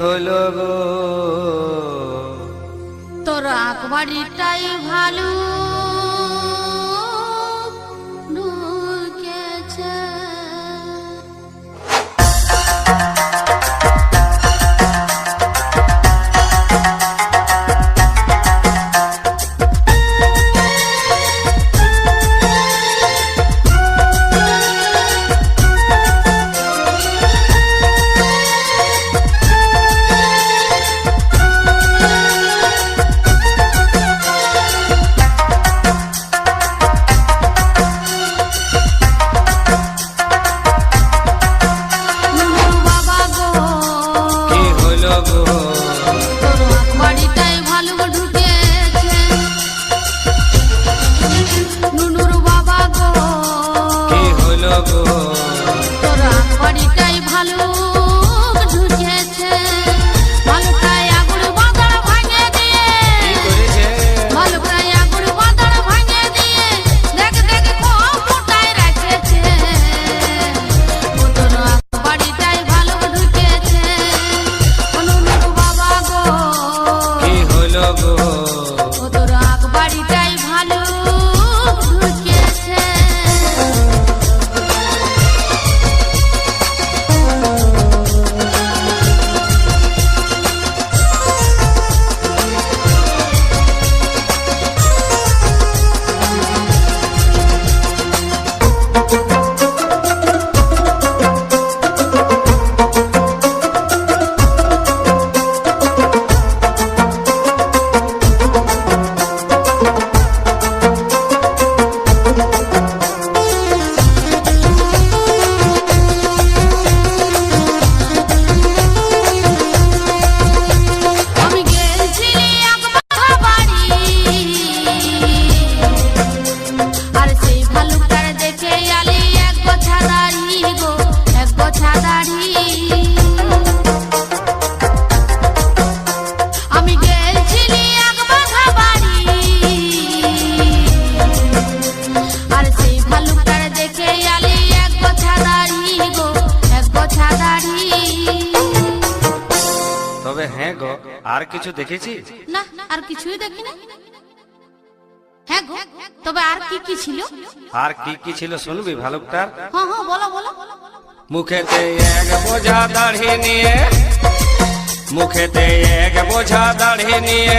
হলো গো? তোর আকবারিটাই ভালো। গো আর কিছু দেখেছি? না আর কিছুই দেখি না হ্যাঁ গো তবে আর কি কি ছিল? আর কি কি ছিল শুনবি ভালুকটার? হ্যাঁ হ্যাঁ বলো বলো। মুখেতে এক বোঝা দাড়ি নিয়ে মুখেতে এক বোঝা দাড়ি নিয়ে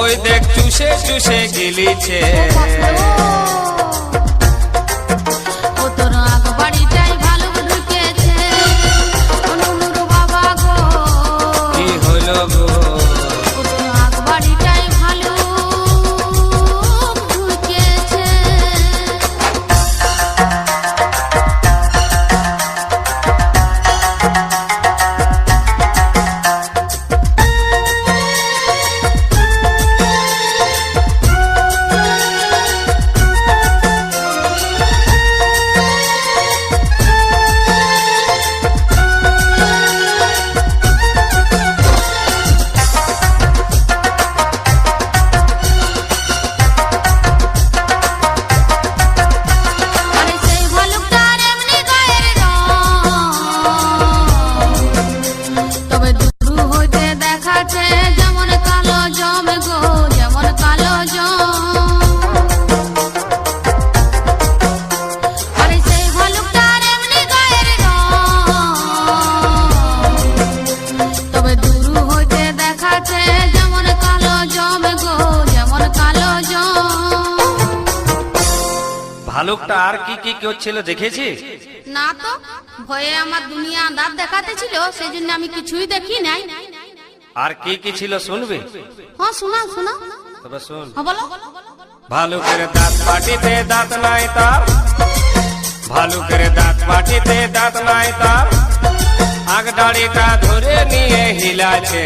ওই দেখ চুষে চুষে গিলিছে। কি ভালুকটা আর কি কি করছিল দেখেছি? না তো ভয়ে আমার দুনিয়া দাঁত দেখাতে ছিল সেই জন্য আমি কিছুই দেখি নাই। আর কি কি ছিল শুনবি? হ্যাঁ শোনা শোনা। তবে শুন। হ্যাঁ বলো। ভালুকের দাঁত পাটিতে দাঁত নাই তার। ভালুকের দাঁত পাটিতে দাঁত নাই তার। আগ দাড়িটা ধরে নিয়ে হিলাছে